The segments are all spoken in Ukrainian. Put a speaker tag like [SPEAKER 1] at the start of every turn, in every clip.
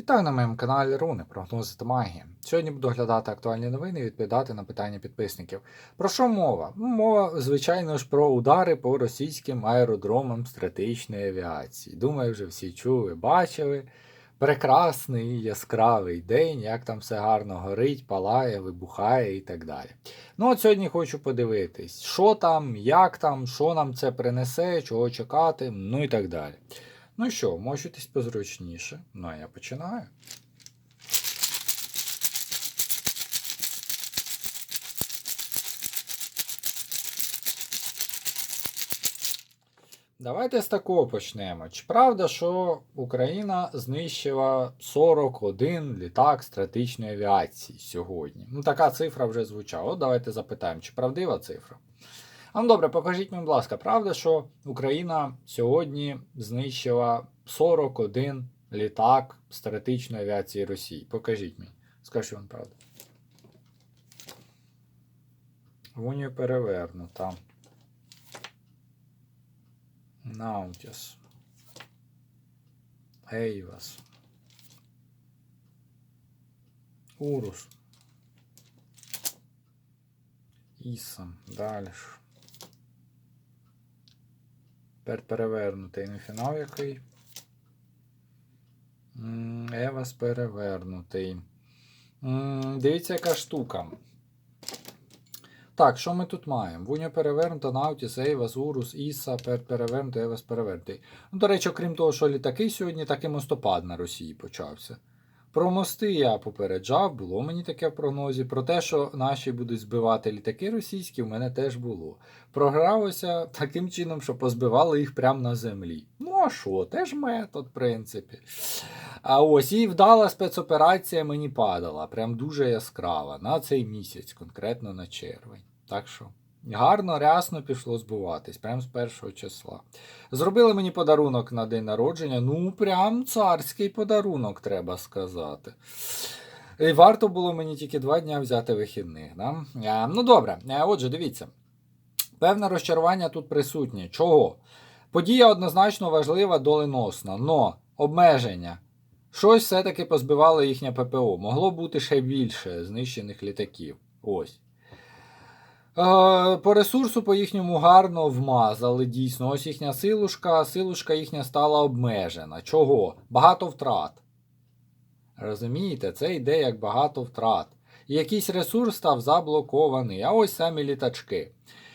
[SPEAKER 1] Вітаю на моєму каналі Руни, прогнози та магія. Сьогодні буду оглядати актуальні новини і відповідати на питання підписників. Про що мова? Ну, Мова, звичайно ж, про удари по російським аеродромам стратегічної авіації. Думаю, вже всі чули, бачили. Прекрасний яскравий день, як там все гарно горить, палає, вибухає і так далі. Ну, от сьогодні хочу подивитись, що там, як там, що нам це принесе, чого чекати, ну і так далі. Ну що, мочитись позручніше. Ну а я починаю. Давайте з такого почнемо. Чи правда, що Україна знищила 41 літак стратегічної авіації сьогодні? Ну, така цифра вже звучала. От давайте запитаємо, чи правдива цифра? А ну добре, покажіть мені, будь ласка, правда, що Україна сьогодні знищила 41 літак стратегічної авіації Росії? Покажіть мені. Скажіть вам правду. Вунію перевернута. Наутіс. Ейвас. Урус. Ісам. Далі. Тепер на фінал який. Евас перевернутий. Дивіться, яка штука. Так, що ми тут маємо? Вуня перевернута, Наутіс, Ейвас, Урус, Іса, пер перевернутий, Евас перевернутий. Ну, до речі, окрім того, що літаки сьогодні, так і мостопад на Росії почався. Про мости я попереджав, було мені таке в прогнозі. Про те, що наші будуть збивати літаки російські, в мене теж було. Програлося таким чином, що позбивали їх прямо на землі. Ну а що, теж метод, в принципі. А ось і вдала спецоперація мені падала, прям дуже яскрава на цей місяць, конкретно на червень. Так що гарно, рясно пішло збиватись, прямо з першого числа. Зробили мені подарунок на день народження. Ну, прям царський подарунок, треба сказати. І варто було мені тільки два дня взяти вихідних. Да? Е, Ну добре, Е, отже, дивіться. Певне розчарування тут присутнє. Чого? Подія однозначно важлива, доленосна, но обмеження. Щось все-таки позбивало їхнє ППО. Могло бути ще більше знищених літаків. Ось. Е, по ресурсу по їхньому гарно вмазали, дійсно. Ось їхня силушка, силушка їхня стала обмежена. Чого? Багато втрат. Розумієте, це йде як багато втрат. Якийсь ресурс став заблокований, а ось самі літачки.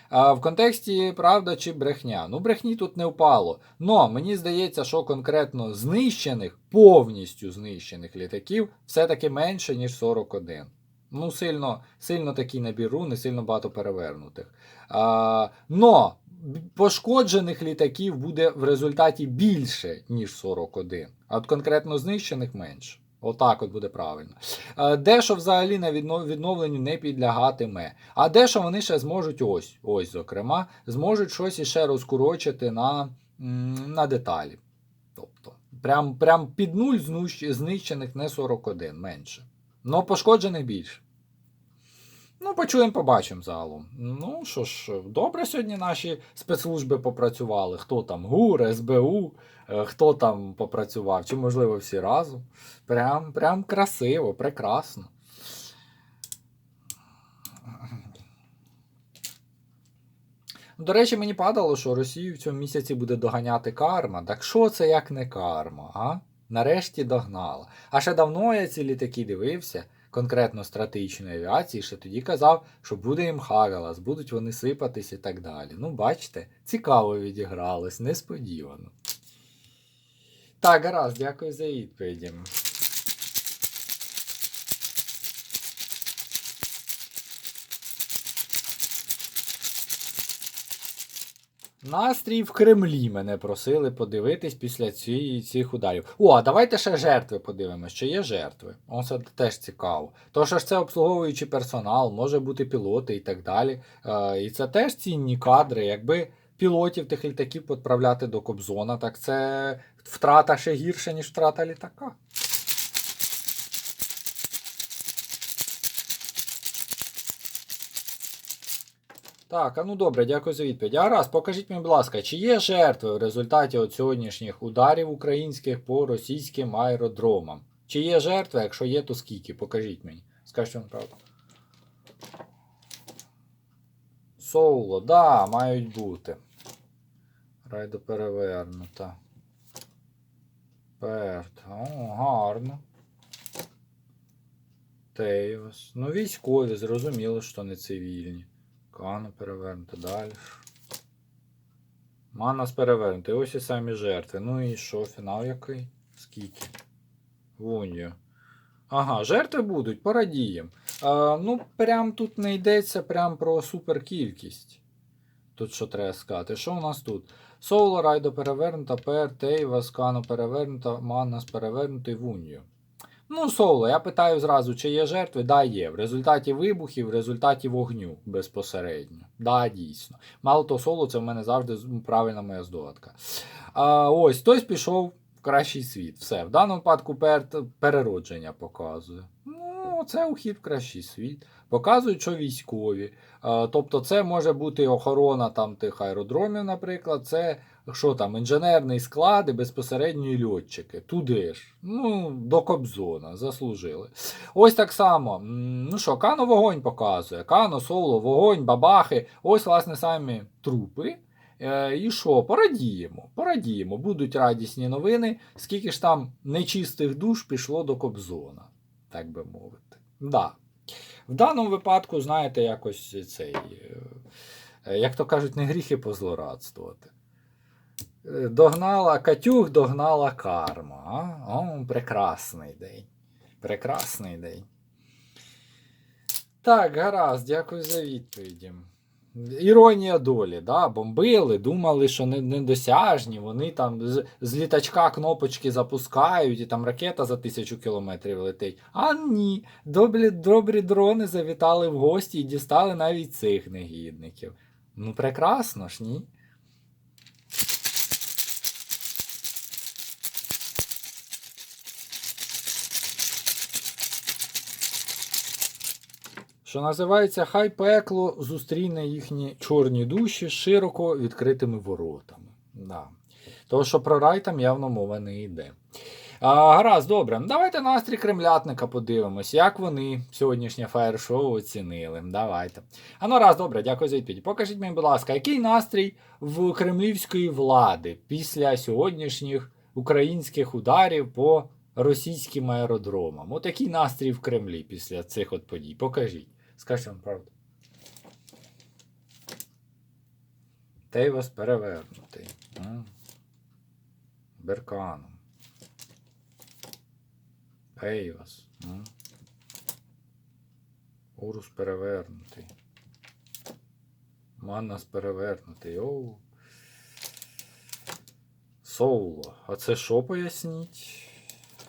[SPEAKER 1] А в контексті правда чи брехня. Ну, брехні тут не впало. Но мені здається, що конкретно знищених, повністю знищених літаків все-таки менше, ніж 41. Ну, сильно, сильно такий набір не сильно багато перевернутих. А, но пошкоджених літаків буде в результаті більше, ніж 41. А от конкретно знищених менше. Отак от буде правильно. Дещо взагалі на відновленню не підлягатиме. А дещо вони ще зможуть ось, ось, зокрема, зможуть щось іще розкурочити на, на деталі. Тобто, прям, прям під нуль знищених не 41, менше. Но пошкоджених більше. Ну, почуємо, побачимо загалом. Ну що ж, добре сьогодні наші спецслужби попрацювали. Хто там ГУР, СБУ, е, хто там попрацював, чи можливо всі разом. Прям, прям красиво, прекрасно. До речі, мені падало, що Росію в цьому місяці буде доганяти карма. Так що це як не карма, а? Нарешті догнала. А ще давно я ці літаки дивився, конкретно стратегічної авіації, ще тоді казав, що буде їм Хагалас, будуть вони сипатись і так далі. Ну, бачите, цікаво відігралось, несподівано. Так, гаразд, дякую за відповіді. Настрій в Кремлі мене просили подивитись після цієї, цих ударів. О, а давайте ще жертви подивимось, чи є жертви. О, це теж цікаво. То що ж це обслуговуючий персонал, може бути пілоти і так далі. Е, і це теж цінні кадри. Якби пілотів тих літаків відправляти до Кобзона, так це втрата ще гірша, ніж втрата літака. Так, а ну добре, дякую за відповідь. А раз, покажіть мені, будь ласка, чи є жертви в результаті от сьогоднішніх ударів українських по російським аеродромам? Чи є жертви? Якщо є, то скільки? Покажіть мені. Скажіть вам правду. Соуло, да, мають бути. Райдо перевернута. Перт. О, гарно. Тейвас. Ну, військові, зрозуміло, що не цивільні. Кано перевернута, далі. Манас перевернутий. Ось і самі жертви. Ну і що, фінал який? Скільки? Вуньо. Ага, жертви будуть, порадіємо. А, ну, прям тут не йдеться прям про суперкількість. Тут що треба сказати. Що у нас тут? Соло, Райдо перевернута, Пер, Тейва, Скано перевернута, Маннас перевернутий, Вуньо. Ну, соло, я питаю зразу, чи є жертви? Да, є. В результаті вибухів, в результаті вогню безпосередньо. Да, дійсно. Мало того, соло це в мене завжди правильна моя здогадка. А, ось, хтось пішов в кращий світ. Все. В даному випадку пер... переродження показує. Ну, це ухід в кращий світ. Показують, що військові. Тобто, це може бути охорона там тих аеродромів, наприклад. Це що там, інженерний склад і безпосередньо льотчики. Туди ж. Ну, до Кобзона, заслужили. Ось так само. Ну що, Кано вогонь показує. Кано, соло, вогонь, бабахи. Ось, власне, самі трупи. Е, і що, порадіємо, порадіємо. Будуть радісні новини, скільки ж там нечистих душ пішло до Кобзона, так би мовити. Да. В даному випадку, знаєте, якось цей, е, як то кажуть, не гріхи позлорадствувати. Догнала Катюх, догнала карма. О, прекрасний день. Прекрасний день. Так, гаразд, дякую за відповіді. Іронія долі, да? бомбили, думали, що не- недосяжні, вони там з, з літачка кнопочки запускають, і там ракета за тисячу кілометрів летить. А ні, добрі, добрі дрони завітали в гості і дістали навіть цих негідників. Ну, прекрасно ж, ні? Що називається, хай пекло зустріне їхні чорні душі широко відкритими воротами. Да. Того, що про рай там явно мова не йде. А, гаразд, добре. Давайте настрій кремлятника подивимось, як вони сьогоднішнє фаєр-шоу оцінили. Давайте. А ну раз, добре, дякую за відповідь. Покажіть мені, будь ласка, який настрій в кремлівської влади після сьогоднішніх українських ударів по російським аеродромам? Отакий настрій в Кремлі після цих от подій. Покажіть. Скажіть вам правду. Тейвас перевернутий. Берканом. Ейвас. Урус перевернутий. Маннас перевернутий. Оу. Соуло. А це що поясніть?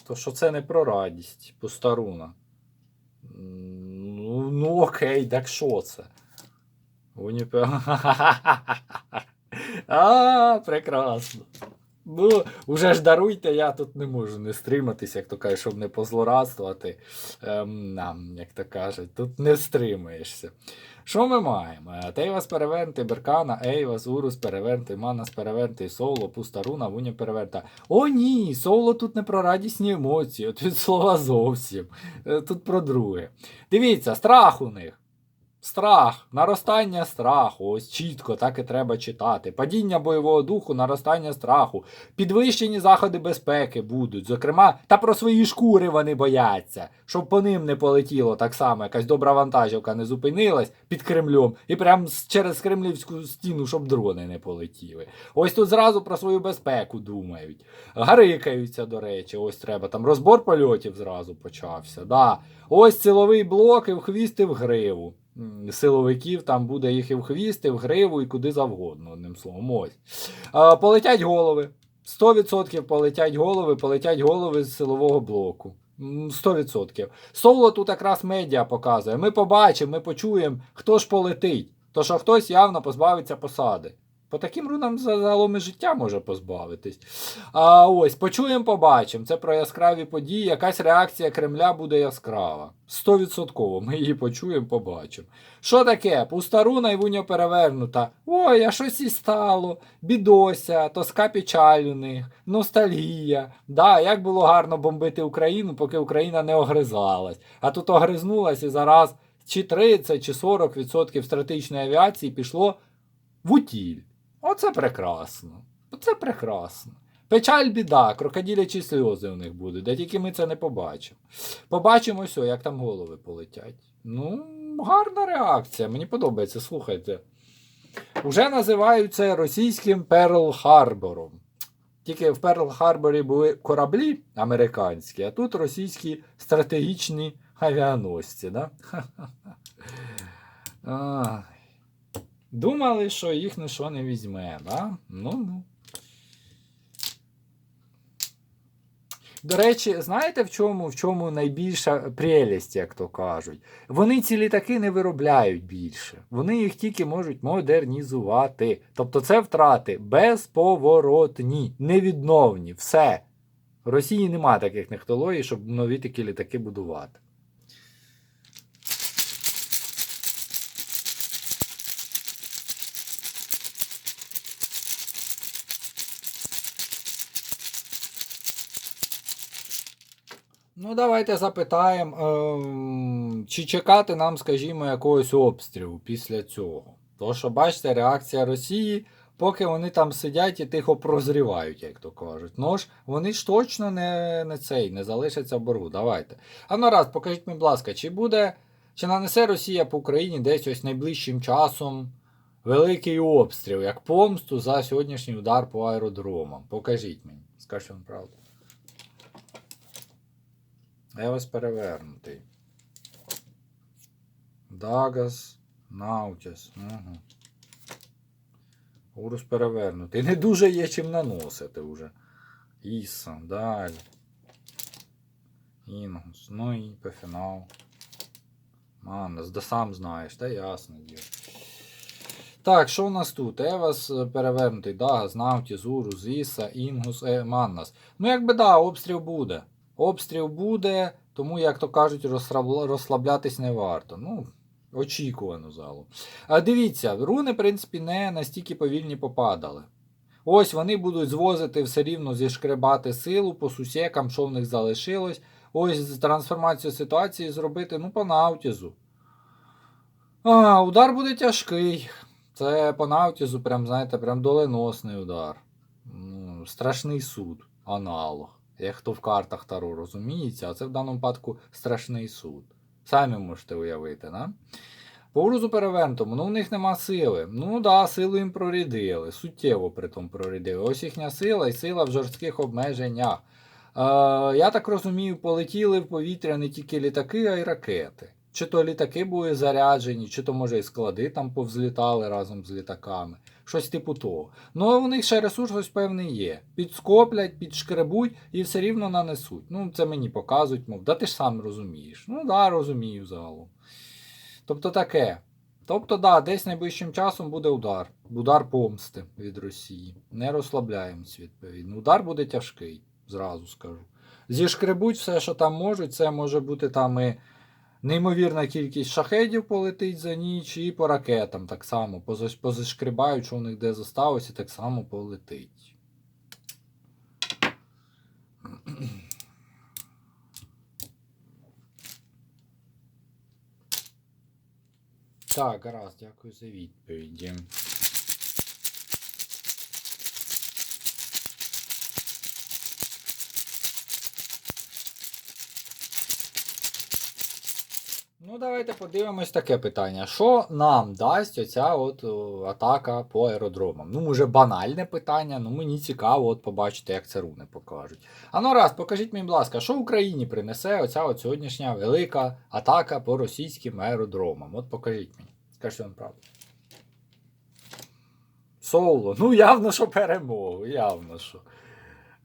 [SPEAKER 1] То що це не про радість, пустаруна. М, Ну, ну окей, так що це? Уніпе. А, прекрасно. Ну, уже ж даруйте, я тут не можу не стриматись, як то кажуть, щоб не позлорадствувати. Ем, нам, як то кажуть, тут не стримаєшся. Що ми маємо? Е, Тейвас перевернутий, Беркана, Ейвас, Урус перевернутий, Манас перевернутий, Соло, Пустаруна, Вуня перевернута. О, ні! Соло тут не про радісні емоції, тут слова зовсім. Е, Тут про друге. Дивіться, страх у них. Страх, наростання страху, ось чітко так і треба читати. Падіння бойового духу, наростання страху, підвищені заходи безпеки будуть. Зокрема, та про свої шкури вони бояться, щоб по ним не полетіло так само, якась добра вантажівка не зупинилась під Кремлем, і прям через кремлівську стіну, щоб дрони не полетіли. Ось тут зразу про свою безпеку думають. Гарикаються, до речі, ось треба. Там розбор польотів зразу почався. Да. Ось силовий блок і в хвіст і в гриву. Силовиків там буде їх і в хвіст, в гриву, і куди завгодно, одним словом. Ось. А, полетять голови. 100% полетять голови, полетять голови з силового блоку. 100%. Соло тут якраз медіа показує. Ми побачимо, ми почуємо, хто ж полетить. То що хтось явно позбавиться посади. По таким рунам загалом і життя може позбавитись. А ось, почуємо, побачимо. Це про яскраві події. Якась реакція Кремля буде яскрава. Стовідсотково. Ми її почуємо, побачимо. Що таке? Пуста руна і вуньо перевернута. Ой, а щось і стало. Бідося, тоска печаль у них, ностальгія. Да, як було гарно бомбити Україну, поки Україна не огризалась. А тут огризнулась і зараз чи 30, чи 40% стратегічної авіації пішло в утіль. Оце прекрасно. Оце прекрасно. Печаль біда, крокодилячі сльози у них будуть, де тільки ми це не побачимо. Побачимо все, як там голови полетять. Ну, гарна реакція, мені подобається, слухайте. Уже називають це російським Перл-Харбором. Тільки в Перл-Харборі були кораблі американські, а тут російські стратегічні авіаносці. Да? Думали, що їх ніщо не візьме, да? Ну, ну. До речі, знаєте, в чому, в чому найбільша прелість, як то кажуть? Вони ці літаки не виробляють більше. Вони їх тільки можуть модернізувати. Тобто це втрати безповоротні, невідновні. Все. В Росії нема таких технологій, щоб нові такі літаки будувати. Ну, давайте запитаємо, ем, чи чекати нам, скажімо, якогось обстрілу після цього. Тому що, бачите, реакція Росії, поки вони там сидять і тихо прозрівають, як то кажуть. Ну ж, вони ж точно не, не цей, не залишаться в боргу. Давайте. А ну раз, покажіть мені, будь ласка, чи буде, чи нанесе Росія по Україні десь ось найближчим часом великий обстріл, як помсту за сьогоднішній удар по аеродромам? Покажіть мені, скажіть вам правду. Евес перевернутий. Дагас, Наутіс. Угу. Урус перевернутий. Не дуже є чим наносити вже. Іса, далі. Інгус. Ну і по фінал. Маннас, да сам знаєш, та ясно діло. Так, що у нас тут? Евас е, перевернутий, Дагас, Наутіс, Урус, Іса, Інгус, е, Маннас. Ну, якби да, обстріл буде. Обстріл буде, тому, як то кажуть, розслаблятись не варто. Ну, очікувано залу. А дивіться, руни, в принципі, не настільки повільні попадали. Ось вони будуть звозити все рівно зішкребати силу по сусекам, що в них залишилось. Ось трансформацію ситуації зробити, ну, по наутізу. А, удар буде тяжкий. Це по наутізу, прям, знаєте, прям доленосний удар. Ну, страшний суд, аналог. Як хто в картах Таро розуміється, а це в даному випадку страшний суд. Самі можете уявити, да? По перевернутому, ну в них нема сили. Ну да, силу їм прорядили, суттєво притом прорядили. Ось їхня сила і сила в жорстких обмеженнях. Е, я так розумію, полетіли в повітря не тільки літаки, а й ракети. Чи то літаки були заряджені, чи то, може, і склади там повзлітали разом з літаками. Щось типу того. Ну, а у них ще ресурс ось певний є. Підскоплять, підшкребуть і все рівно нанесуть. Ну, це мені показують, мов, да ти ж сам розумієш. Ну, да, розумію загалом. Тобто таке. Тобто, да, десь найближчим часом буде удар. Удар помсти від Росії. Не розслабляємось, відповідно. Удар буде тяжкий, зразу скажу. Зішкребуть все, що там можуть, це може бути там і неймовірна кількість шахедів полетить за ніч, і по ракетам так само. Позаш- Позашкребають, що у них де зосталося, так само полетить. Так, гаразд, дякую за відповіді. Ну, давайте подивимось таке питання. Що нам дасть оця от атака по аеродромам? Ну, може, банальне питання, ну мені цікаво от побачити, як це руни покажуть. А ну раз, покажіть мені, будь ласка, що Україні принесе оця от сьогоднішня велика атака по російським аеродромам? От покажіть мені. Скажіть вам правду. Соло. Ну, явно, що перемогу, явно, що.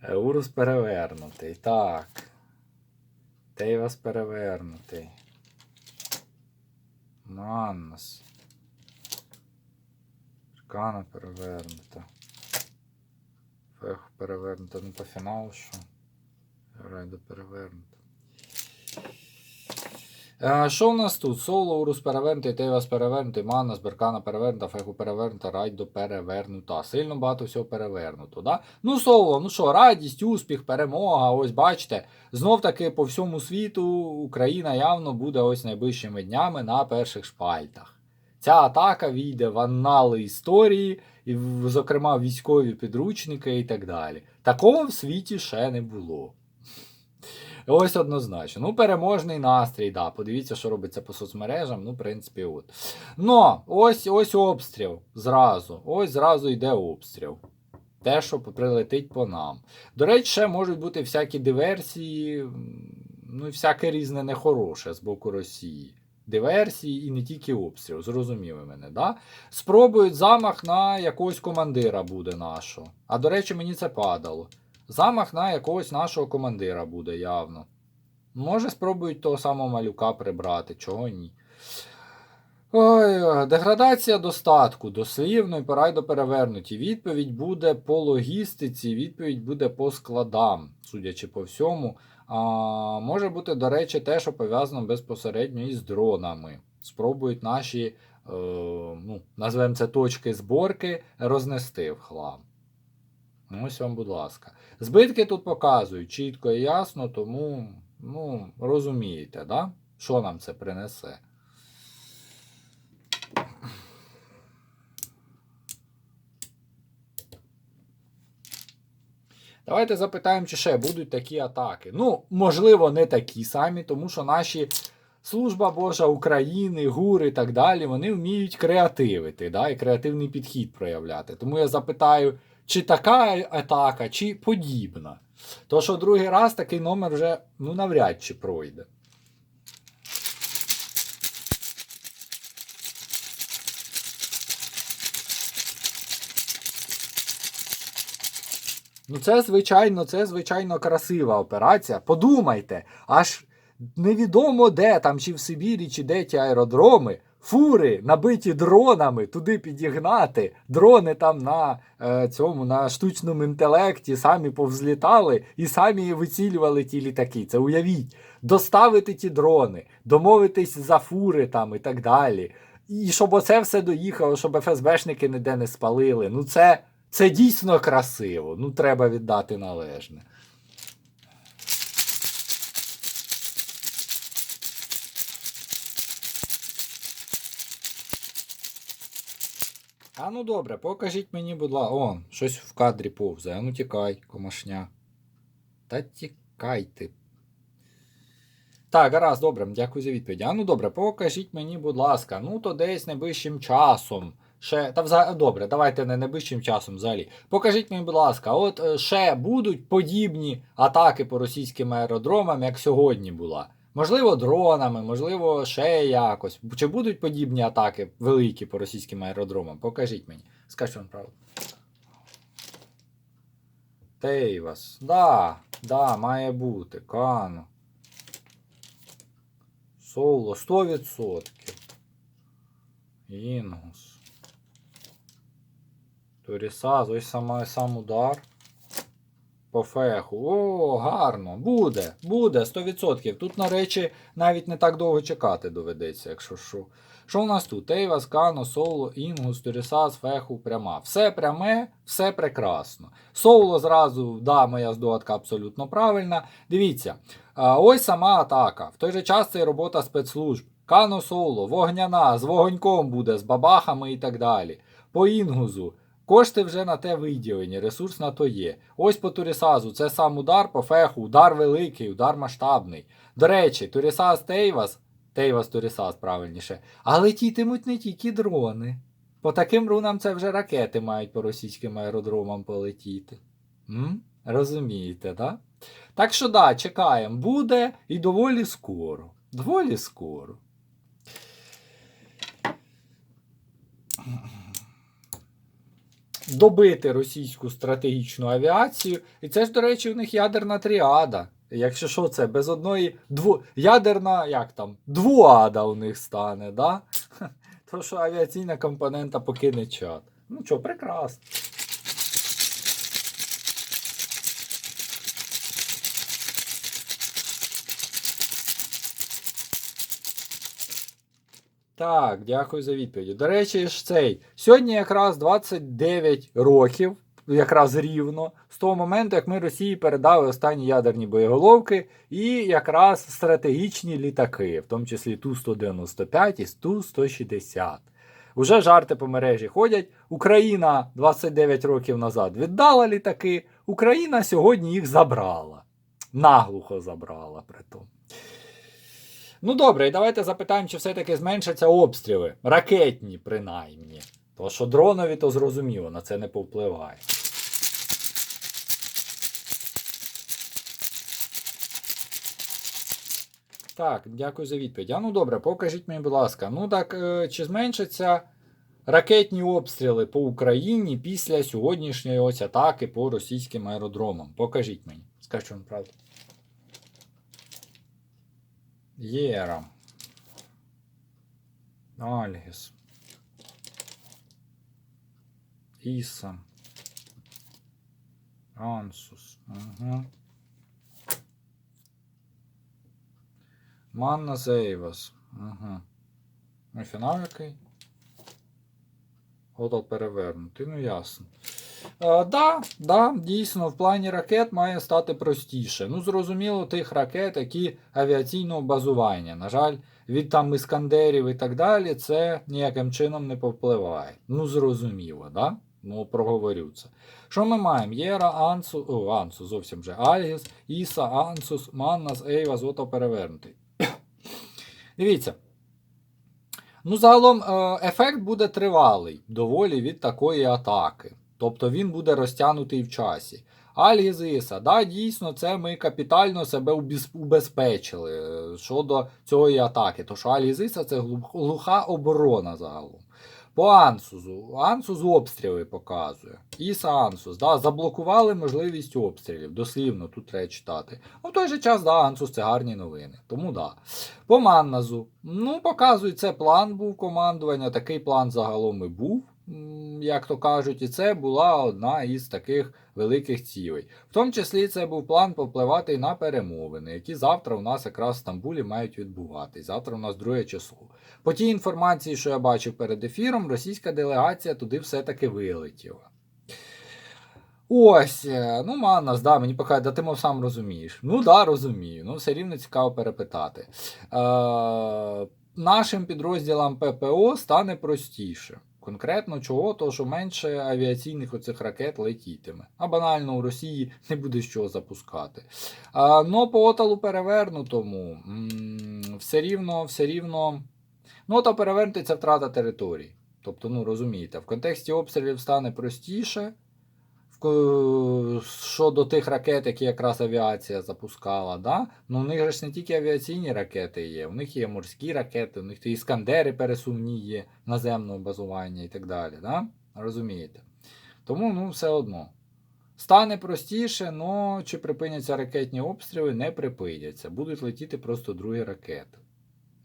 [SPEAKER 1] Е, Урус перевернутий. Так. Тейвас перевернутий. Маннас. Кана перевернута. Фех перевернута. Ну по фіналу що? Райда перевернута. Е, Що в нас тут? Соло, Урус перевернутий, Тейвас перевернутий, Манас, Беркана перевернута, Феху перевернута, Райдо перевернута. Сильно багато всього перевернуто. Да? Ну, соло, ну що, радість, успіх, перемога. Ось бачите. Знов таки по всьому світу Україна явно буде ось найближчими днями на перших шпальтах. Ця атака війде в аннали історії, і, зокрема, військові підручники і так далі. Такого в світі ще не було. Ось однозначно. Ну, переможний настрій, да. Подивіться, що робиться по соцмережам. Ну, в принципі, от. Но ось ось обстріл зразу. Ось зразу йде обстріл. Те, що прилетить по нам. До речі, ще можуть бути всякі диверсії, ну і всяке різне нехороше з боку Росії. Диверсії і не тільки обстріл, зрозуміли мене, да? Спробують замах на якогось командира буде нашого. А до речі, мені це падало. Замах на якогось нашого командира буде явно. Може, спробують того самого малюка прибрати, чого ні. Ой, деградація достатку, дослівно і порайдо перевернуті. Відповідь буде по логістиці, відповідь буде по складам, судячи по всьому. А, може бути, до речі, те, що пов'язано безпосередньо із дронами. Спробують наші, е, ну, назвемо це точки зборки, рознести в хлам. Ось вам, будь ласка. Збитки тут показують чітко і ясно, тому ну, розумієте, да? що нам це принесе. Давайте запитаємо, чи ще будуть такі атаки. Ну, можливо, не такі самі, тому що наші Служба Божа України, ГУР і так далі, вони вміють креативити, да, і креативний підхід проявляти. Тому я запитаю, чи така атака, чи подібна. То що другий раз такий номер вже ну, навряд чи пройде. Ну, це звичайно, це звичайно красива операція. Подумайте, аж невідомо де, там чи в Сибірі, чи де ті аеродроми, фури набиті дронами, туди підігнати. Дрони там на е, цьому на штучному інтелекті самі повзлітали і самі вицілювали ті літаки. Це уявіть, доставити ті дрони, домовитись за фури там і так далі. І щоб оце все доїхало, щоб ФСБшники ніде не спалили. Ну це, це дійсно красиво. Ну треба віддати належне. А ну добре, покажіть мені, будь ласка. О, щось в кадрі повзає. А ну тікай, комашня. Та тікай ти. Так, гаразд, добре, дякую за відповідь. А ну добре, покажіть мені, будь ласка, ну то десь найближчим часом. Ще, та взагалі, добре, давайте не найближчим часом взагалі. Покажіть мені, будь ласка, от е, ще будуть подібні атаки по російським аеродромам, як сьогодні була. Можливо, дронами, можливо, ще якось. Чи будуть подібні атаки великі по російським аеродромам? Покажіть мені. Скажіть вам правду. Тейвас. Да, да, має бути. Кано. Соло 100%. Інгус. Торісаз, ось сама, сам удар. По феху. О, гарно. Буде, буде, 100%. Тут, на речі, навіть не так довго чекати доведеться, якщо що. Що у нас тут? Тейвас, Кано, Соло, Інгус, Торісаз, Феху, пряма. Все пряме, все прекрасно. Соло зразу, да, моя здогадка абсолютно правильна. Дивіться, ось сама атака. В той же час це і робота спецслужб. Кано Соло, вогняна, з вогоньком буде, з бабахами і так далі. По інгузу. Кошти вже на те виділені, ресурс на то є. Ось по Турісазу це сам удар по феху, удар великий, удар масштабний. До речі, Турісаз Тейвас, Тейвас Турісаз правильніше, а летітимуть не тільки дрони. По таким рунам це вже ракети мають по російським аеродромам полетіти. М? Розумієте, да? Так що да, чекаємо. Буде і доволі скоро. Доволі скоро. Добити російську стратегічну авіацію. І це ж, до речі, у них ядерна тріада. Якщо що, це без одної дву... ядерна, як там, двуада у них стане, да? То що авіаційна компонента покине чат. Ну що, прекрасно. Так, дякую за відповіді. До речі, ж цей. Сьогодні якраз 29 років, якраз рівно, з того моменту, як ми Росії передали останні ядерні боєголовки і якраз стратегічні літаки, в тому числі Ту-195 і Ту-160. Уже жарти по мережі ходять. Україна 29 років назад віддала літаки, Україна сьогодні їх забрала. Наглухо забрала при тому. Ну добре, і давайте запитаємо, чи все-таки зменшаться обстріли. Ракетні, принаймні. Тому що дронові, то зрозуміло, на це не повпливає. Так, дякую за відповідь. А ну добре, покажіть мені, будь ласка. Ну так, е, чи зменшаться ракетні обстріли по Україні після сьогоднішньої ось атаки по російським аеродромам? Покажіть мені. Скажіть вам правду. Єра. Альгіс. Іса. Ансус. Угу. Манна Зейвас. Угу. Ну, фінал який? Готов перевернути. Ну ясно. Е, да, да, дійсно, в плані ракет має стати простіше. Ну, зрозуміло, тих ракет, які авіаційного базування. На жаль, від там іскандерів і так далі, це ніяким чином не повпливає. Ну, зрозуміло, да? Ну, проговорю це. Що ми маємо? Єра, Ансу, о, Ансус, зовсім вже Альгіс, Іса, Ансус, Маннас, Ейва, Зото перевернутий. Дивіться. Ну, загалом, е, ефект буде тривалий доволі від такої атаки. Тобто він буде розтягнутий в часі. Альгізиса, да, дійсно, це ми капітально себе убезпечили е, щодо цієї атаки. Тому що Альгізиса це глуха оборона загалом. По Ансузу. Ансус обстріли показує. Іса Ансус, да, заблокували можливість обстрілів. Дослівно тут треба читати. Ну, в той же час, да, Ансус це гарні новини. Тому да. По Манназу. Ну, показує, це план був командування. Такий план загалом і був, як то кажуть, і це була одна із таких великих цілей. В тому числі це був план попливати на перемовини, які завтра у нас якраз в Стамбулі мають відбуватись. Завтра у нас друге число. По тій інформації, що я бачив перед ефіром, російська делегація туди все-таки вилетіла. Ось, е, ну, Маннас, да, мені покаже, да ти мов сам розумієш. Ну да, розумію. Ну, все рівно цікаво перепитати. Е, нашим підрозділам ППО стане простіше. Конкретно чого? То, що менше авіаційних оцих ракет летітиме. А банально у Росії не буде чого запускати. А, Ну, по оталу перевернутому все рівно, все рівно. Ну, та перевернути це втрата території. Тобто, ну розумієте, в контексті обстрілів стане простіше. Щодо тих ракет, які якраз авіація запускала, да? ну, у них ж не тільки авіаційні ракети є, у них є морські ракети, у них іскандери пересувні є наземного базування і так далі. Да? Розумієте? Тому ну, все одно. Стане простіше, але чи припиняться ракетні обстріли, не припиняться. Будуть летіти просто другі ракети.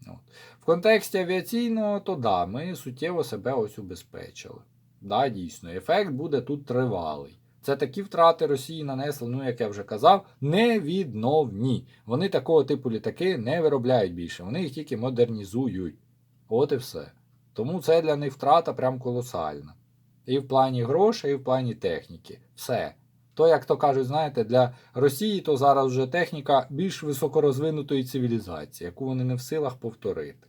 [SPEAKER 1] От. В контексті авіаційного, то да, ми суттєво себе ось убезпечили. Да, дійсно, ефект буде тут тривалий. Це такі втрати Росії нанесли, ну як я вже казав, невідновні. Вони такого типу літаки не виробляють більше, вони їх тільки модернізують. От і все. Тому це для них втрата прям колосальна. І в плані грошей, і в плані техніки. Все. То, як то кажуть, знаєте, для Росії то зараз вже техніка більш високорозвинутої цивілізації, яку вони не в силах повторити.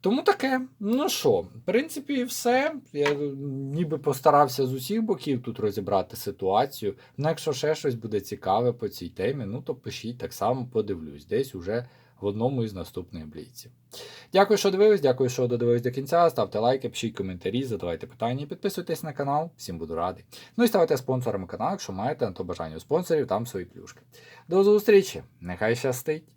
[SPEAKER 1] Тому таке. Ну що, в принципі, і все. Я ніби постарався з усіх боків тут розібрати ситуацію. Ну, якщо ще щось буде цікаве по цій темі, ну то пишіть так само подивлюсь, десь уже в одному із наступних бліців. Дякую, що дивились, дякую, що додивились до кінця. Ставте лайки, пишіть коментарі, задавайте питання підписуйтесь на канал. Всім буду радий. Ну і ставайте спонсорами каналу, якщо маєте на то бажання у спонсорів, там свої плюшки. До зустрічі! Нехай щастить!